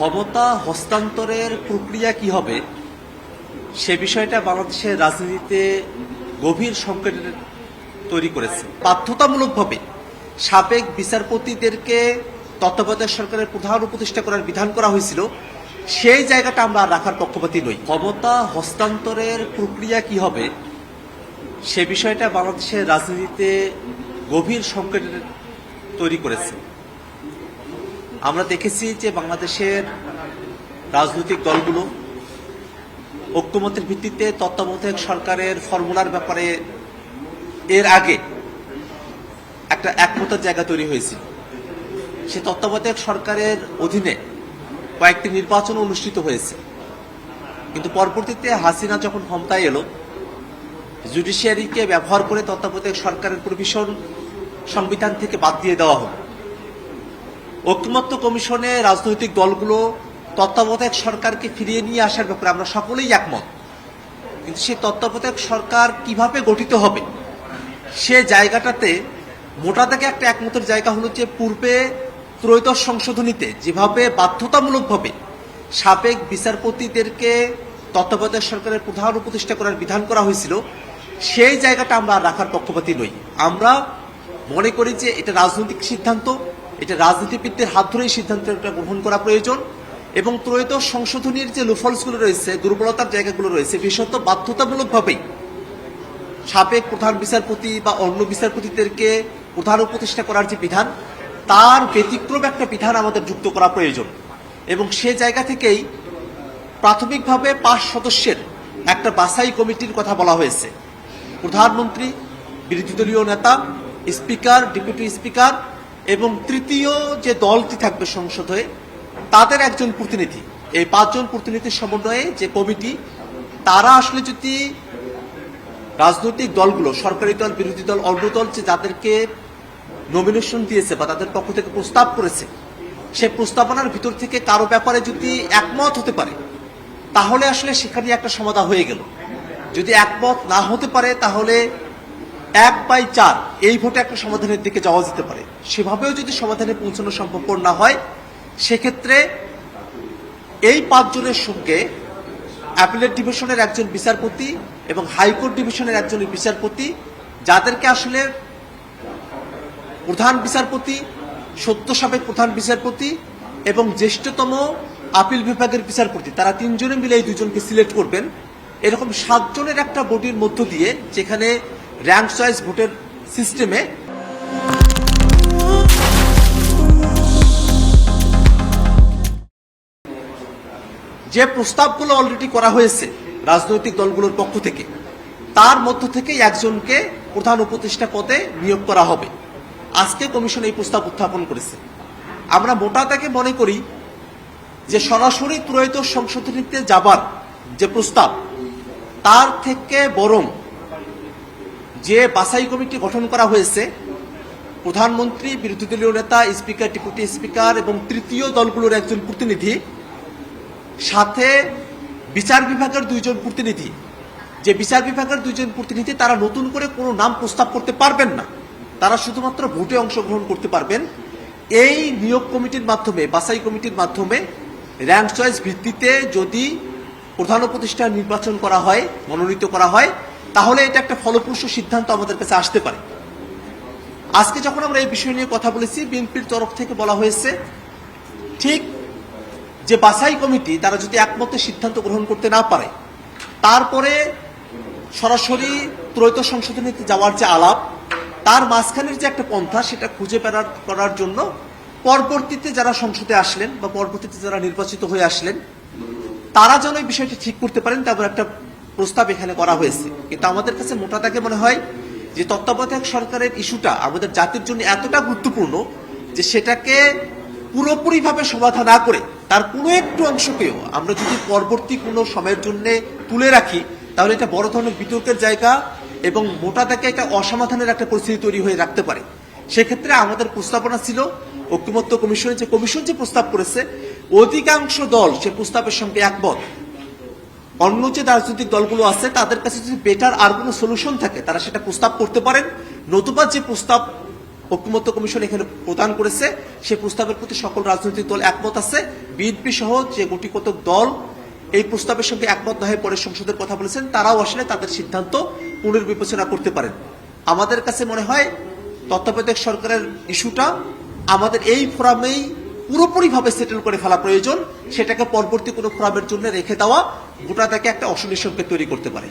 ক্ষমতা হস্তান্তরের প্রক্রিয়া কি হবে, সে বিষয়টা বাংলাদেশের রাজনীতিতে গভীর সংকটের তৈরি করেছে। বাধ্যতামূলকভাবে সাবেক বিচারপতিদেরকে তত্ত্বাবধায়ক সরকারের প্রধান উপদেষ্টা করার বিধান করা হয়েছিল, সেই জায়গাটা আমরা রাখার পক্ষপাতি নই। ক্ষমতা হস্তান্তরের প্রক্রিয়া কি হবে, সে বিষয়টা বাংলাদেশের রাজনীতিতে গভীর সংকটের তৈরি করেছে। আমরা দেখেছি যে বাংলাদেশের রাজনৈতিক দলগুলো ঐক্যমতের ভিত্তিতে তত্ত্বাবধায়ক সরকারের ফর্মুলার ব্যাপারে এর আগে একটা একমতের জায়গা তৈরি হয়েছিল। সে তত্ত্বাবধায়ক সরকারের অধীনে কয়েকটি নির্বাচন অনুষ্ঠিত হয়েছে। কিন্তু পরবর্তীতে হাসিনা যখন ক্ষমতায় এলো জুডিশিয়ারিকে ব্যবহার করে তত্ত্বাবধায়ক সরকারের প্রভিশন সংবিধান থেকে বাদ দিয়ে দেওয়া হলো। ঐক্যমত্য কমিশনে রাজনৈতিক দলগুলো তত্ত্বাবধায়ক সরকারকে ফিরিয়ে নিয়ে আসার ব্যাপারে আমরা সকলেই একমত। কিন্তু সেই তত্ত্বাবধায়ক সরকার কীভাবে গঠিত হবে? সে জায়গাটাতে মোটা থেকে একটা একমতের জায়গা হলো যে পূর্বে ত্রয়োদশ সংশোধনীতে যেভাবে বাধ্যতামূলকভাবে সাবেক বিচারপতিদেরকে তত্ত্বাবধায়ক সরকারের প্রধান উপদেষ্টা করার বিধান করা হয়েছিল, সেই জায়গাটা আমরা রাখার পক্ষপাতি নই। আমরা মনে করি যে এটা রাজনৈতিক সিদ্ধান্ত এটা রাজনীতিবিদদের হাত ধরেই সিদ্ধান্তটা গ্রহণ করা প্রয়োজন এবং ত্রয়োদশ সংশোধনীর যে লুফলসগুলো রয়েছে, দুর্বলতার জায়গাগুলো রয়েছে, বিশেষত বাধ্যতামূলকভাবেই সাবেক প্রধান বিচারপতি বা অন্য বিচারপতিদেরকে প্রধান উপদেষ্টা করার যে বিধান, তার ব্যতিক্রম একটা বিধান আমাদের যুক্ত করা প্রয়োজন এবং সে জায়গা থেকেই প্রাথমিকভাবে পাঁচ সদস্যের একটা বাছাই কমিটির কথা বলা হয়েছে। প্রধানমন্ত্রী, বিরোধী দলীয় নেতা, স্পিকার, ডেপুটি স্পিকার এবং তৃতীয় যে দলটি থাকবে সংসদে তাদের একজন প্রতিনিধি। এই পাঁচজন প্রতিনিধির সমন্বয়ে যে কমিটি, তারা আসলে যদি রাজনৈতিক দলগুলো, সরকারি দল, বিরোধী দল, অন্য দল যে যাদেরকে নমিনেশন দিয়েছে বা তাদের পক্ষ থেকে প্রস্তাব করেছে, সে প্রস্তাবনার ভিতর থেকে কারও ব্যাপারে যদি একমত হতে পারে, তাহলে আসলে সেখানে একটা সমাধান হয়ে গেল। যদি একমত না হতে পারে, তাহলে এক বাই চার এই ভোটে একটা সমাধানের দিকে যাওয়া যেতে পারে। সেভাবেও যদি সমাধানে পৌঁছানো সম্ভবপর না হয়, সেক্ষেত্রে এই পাঁচজনের সঙ্গে অ্যাপিলেট ডিভিশনের একজন বিচারপতি এবং হাইকোর্ট ডিভিশনের একজন বিচারপতি, যাদেরকে আসলে প্রধান বিচারপতি সত্য সাবেক প্রধান বিচারপতি এবং জ্যেষ্ঠতম আপিল বিভাগের বিচারপতি, তারা তিনজনে মিলে এই দুজনকে সিলেক্ট করবেন। এরকম সাতজনের একটা বডির মধ্য দিয়ে, যেখানে র্যাঙ্ক চয়েস ভোটের সিস্টেমে যে প্রস্তাবগুলো অলরেডি করা হয়েছে রাজনৈতিক দলগুলোর পক্ষ থেকে, তার মধ্য থেকে একজনকে প্রধান উপদেষ্টা পদে নিয়োগ করা হবে। আজকে কমিশন এই প্রস্তাব উত্থাপন করেছে। আমরা মোটা তাকে মনে করি যে সরাসরি ত্রয়োদশ সংশোধনীতে যাবার যে প্রস্তাব, তার থেকে বরং যে বাছাই কমিটি গঠন করা হয়েছে, প্রধানমন্ত্রী, বিরোধী দলীয় নেতা, স্পিকার, ডেপুটি স্পিকার এবং তৃতীয় দলগুলোর একজন প্রতিনিধি সাথে বিচার বিভাগের দুইজন প্রতিনিধি। যে বিচার বিভাগের দুইজন প্রতিনিধি, তারা নতুন করে কোনো নাম প্রস্তাব করতে পারবেন না। তারা শুধুমাত্র ভোটে অংশগ্রহণ করতে পারবেন। এই নিয়োগ কমিটির মাধ্যমে, বাছাই কমিটির মাধ্যমে র্যাঙ্ক চয়েস ভিত্তিতে যদি প্রধান উপদেষ্টা নির্বাচন করা হয়, মনোনীত করা হয়, তাহলে এটা একটা ফলপ্রসূ সিদ্ধান্ত আমাদের কাছে আসতে পারে। আজকে যখন আমরা এই বিষয় নিয়ে কথা বলেছি, বিএনপির তরফ থেকে বলা হয়েছে, ঠিক যে বাছাই কমিটি তারা যদি একমতে সিদ্ধান্ত গ্রহণ করতে না পারে, তারপরে সরাসরি ত্রৈত সংশোধনীতে যাওয়ার যে আলাপ, তার মাঝখানের যে একটা পন্থা, সেটা খুঁজে বেড়ার করার জন্য পরবর্তীতে যারা সংসদে আসলেন বা পরবর্তীতে যারা নির্বাচিত হয়ে আসলেন, তারা যেন এই বিষয়টি ঠিক করতে পারেন তেমন একটা প্রস্তাব এখানে করা হয়েছে। কিন্তু আমাদের কাছে মোটা তাকে মনে হয় যে তত্ত্বাবধায়ক সরকারের ইস্যুটা আমাদের জাতির জন্য এতটা গুরুত্বপূর্ণ যে সেটাকে পুরোপুরিভাবে সমাধান না করে তার কোনো একটু অংশকেও আমরা যদি পরবর্তী কোনো সময়ের জন্য তুলে রাখি, তাহলে এটা বড় ধরনের বিতর্কের জায়গা এবং মোটা তাকে একটা অসমাধানের একটা পরিস্থিতি তৈরি হয়ে রাখতে পারে। সেক্ষেত্রে আমাদের প্রস্তাবনা ছিল, ঐক্যমত্য কমিশনের যে কমিশন যে প্রস্তাব করেছে, অধিকাংশ দল সে প্রস্তাবের সঙ্গে একমত। অন্য যে রাজনৈতিক দলগুলো আছে, তাদের কাছে যদি বেটার আর কোনো সলিউশন থাকে, তারা সেটা প্রস্তাব করতে পারেন, নতুবা যে প্রস্তাব ঐক্যমত্য কমিশন এখানে প্রদান করেছে। সে প্রস্তাবের প্রতি সকল রাজনৈতিক দল একমত আছে। বিএনপি সহ যে গুটি কতক দল এই প্রস্তাবের সঙ্গে একমত হয়ে পরে সংসদের কথা বলেছেন, তারাও আসলে তাদের সিদ্ধান্ত পুনর্বিবেচনা করতে পারেন। আমাদের কাছে মনে হয় তত্ত্বাবধায়ক সরকারের ইস্যুটা আমাদের এই ফোরামেই পুরোপুরিভাবে সেটেল করে ফেলা প্রয়োজন। সেটাকে পরবর্তী কোনো ফোরামের জন্য রেখে দেওয়া গোটা তাকে একটা অশনি সংকেত তৈরি করতে পারে।